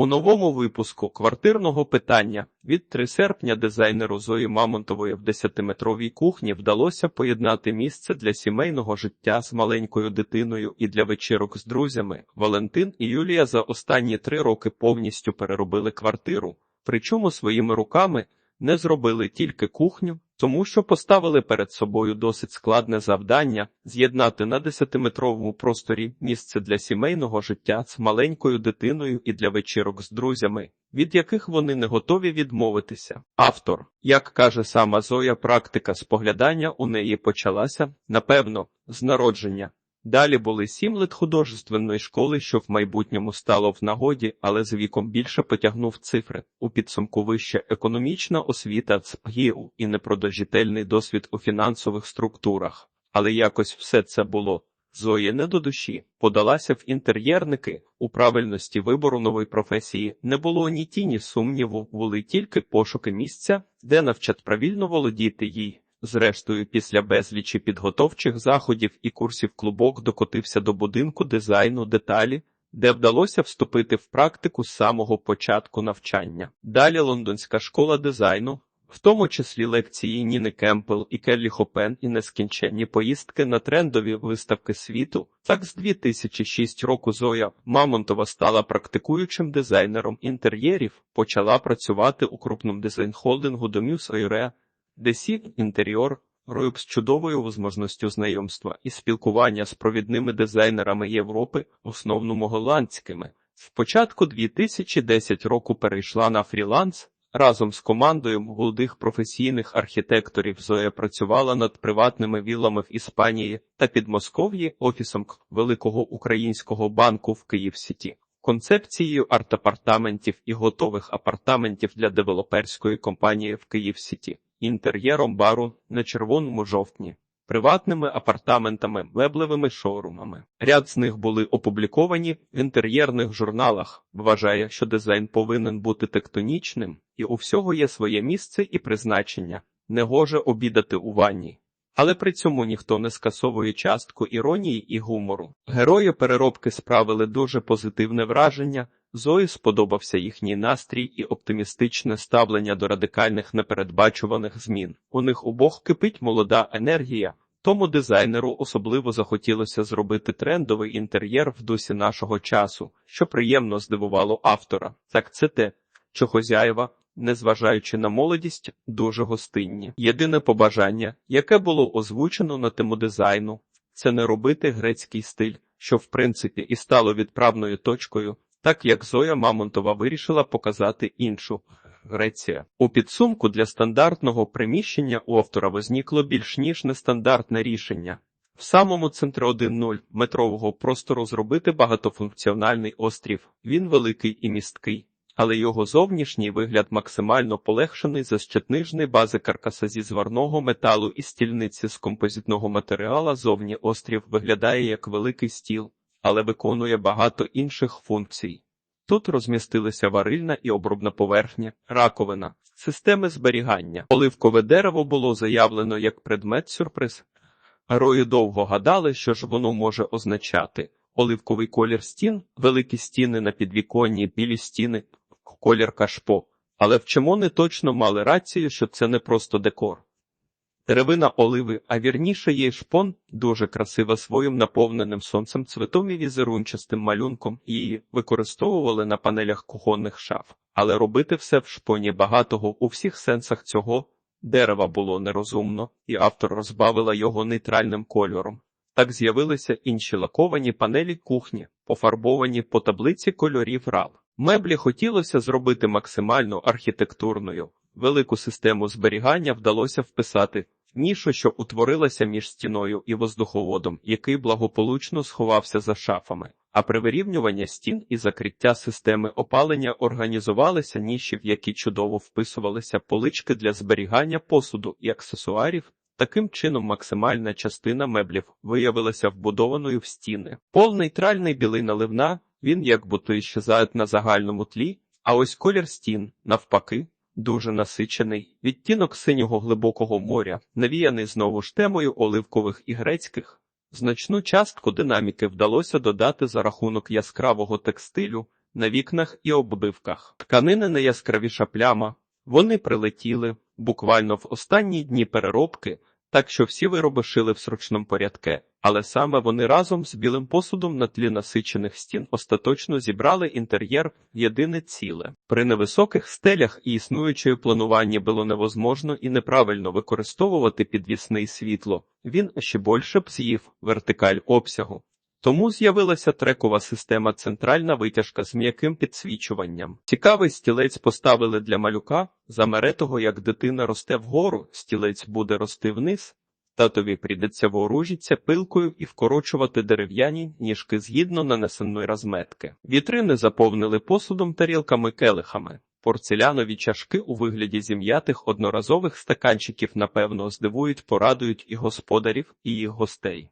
У новому випуску квартирного питання від 3 серпня дизайнеру Зої Мамонтової в 10-метровій кухні вдалося поєднати місце для сімейного життя з маленькою дитиною і для вечірок з друзями. Валентин і Юлія за останні три роки повністю переробили квартиру, причому своїми руками не зробили тільки кухню, тому що поставили перед собою досить складне завдання з'єднати на 10-метровому просторі місце для сімейного життя з маленькою дитиною і для вечірок з друзями, від яких вони не готові відмовитися. Автор, як каже сама Зоя, практика споглядання у неї почалася, напевно, з народження. Далі були сім лет художественної школи, що в майбутньому стало в нагоді, але з віком більше потягнув цифри. У підсумку вища економічна освіта з ПГІУ і непродовжительний досвід у фінансових структурах. Але якось все це було. Зої не до душі, подалася в інтер'єрники, у правильності вибору нової професії не було ні тіні сумніву, були тільки пошуки місця, де навчать правильно володіти їй. Зрештою, після безлічі підготовчих заходів і курсів клубок докотився до будинку дизайну деталі, де вдалося вступити в практику з самого початку навчання. Далі лондонська школа дизайну, в тому числі лекції Ніни Кемпел і Келлі Хопен і нескінченні поїздки на трендові виставки світу. Так з 2006 року Зоя Мамонтова стала практикуючим дизайнером інтер'єрів, почала працювати у крупному дизайн-холдингу Домюс Ойре, Десік інтер'єр Ройб з чудовою можливістю знайомства і спілкування з провідними дизайнерами Європи, основному голландськими. Спочатку 2010 року перейшла на фріланс. Разом з командою молодих професійних архітекторів Зоя працювала над приватними віллами в Іспанії та Підмосков'ї офісом Великого українського банку в Київ-Сіті, концепцією арт-апартаментів і готових апартаментів для девелоперської компанії в Київ-Сіті інтер'єром бару на червоному жовтні, приватними апартаментами, меблевими шоурумами. Ряд з них були опубліковані в інтер'єрних журналах. Вважає, що дизайн повинен бути тектонічним, і у всього є своє місце і призначення. Не гоже обідати у ванні. Але при цьому ніхто не скасовує частку іронії і гумору. Герої переробки справили дуже позитивне враження. Зої сподобався їхній настрій і оптимістичне ставлення до радикальних непередбачуваних змін. У них обох кипить молода енергія, тому дизайнеру особливо захотілося зробити трендовий інтер'єр в дусі нашого часу, що приємно здивувало автора. Так це те, що хозяєва, незважаючи на молодість, дуже гостинні. Єдине побажання, яке було озвучено на тему дизайну, це не робити грецький стиль, що в принципі і стало відправною точкою так як Зоя Мамонтова вирішила показати іншу Греція. У підсумку для стандартного приміщення у автора возникло більш ніж нестандартне рішення. В самому центрі 1.0 метрового простору зробити багатофункціональний острів. Він великий і місткий, але його зовнішній вигляд максимально полегшений за щетнижний бази каркаса зі зварного металу і стільниці з композитного матеріала. Зовні острів виглядає як великий стіл але виконує багато інших функцій. Тут розмістилися варильна і обробна поверхня, раковина, системи зберігання. Оливкове дерево було заявлено як предмет сюрприз. Герої довго гадали, що ж воно може означати оливковий колір стін, великі стіни на підвіконні, білі стіни, колір кашпо. Але вчимо не точно мали рацію, що це не просто декор. Деревина оливи, а вірніше її шпон, дуже красива своїм наповненим сонцем цветом і візерунчастим малюнком, її використовували на панелях кухонних шаф, але робити все в шпоні багатого у всіх сенсах цього дерева було нерозумно, і автор розбавила його нейтральним кольором. Так з'явилися інші лаковані панелі кухні, пофарбовані по таблиці кольорів рал. Меблі хотілося зробити максимально архітектурною. Велику систему зберігання вдалося вписати нішу, що утворилася між стіною і воздуховодом, який благополучно сховався за шафами. А при вирівнюванні стін і закриття системи опалення організувалися ніші, в які чудово вписувалися полички для зберігання посуду і аксесуарів. Таким чином, максимальна частина меблів виявилася вбудованою в стіни. Пол нейтральний білий наливна, він як будто щезають на загальному тлі, а ось колір стін, навпаки, дуже насичений, відтінок синього глибокого моря, навіяний знову ж темою оливкових і грецьких. Значну частку динаміки вдалося додати за рахунок яскравого текстилю, на вікнах і оббивках. Тканини найяскравіша пляма. Вони прилетіли буквально в останні дні переробки, так що всі вироби шили в срочному порядку, але саме вони разом з білим посудом на тлі насичених стін остаточно зібрали інтер'єр в єдине ціле. При невисоких стелях і існуючої плануванні було невозможно і неправильно використовувати підвісний світло. Він ще більше б з'їв вертикаль обсягу. Тому з'явилася трекова система центральна витяжка з м'яким підсвічуванням. Цікавий стілець поставили для малюка. Замеретого, як дитина росте вгору, стілець буде рости вниз. Татові прийдеться вооружитися пилкою і вкорочувати дерев'яні ніжки згідно нанесеної розметки. Вітрини заповнили посудом, тарілками, келихами. Порцелянові чашки у вигляді зім'ятих одноразових стаканчиків напевно здивують, порадують і господарів, і їх гостей.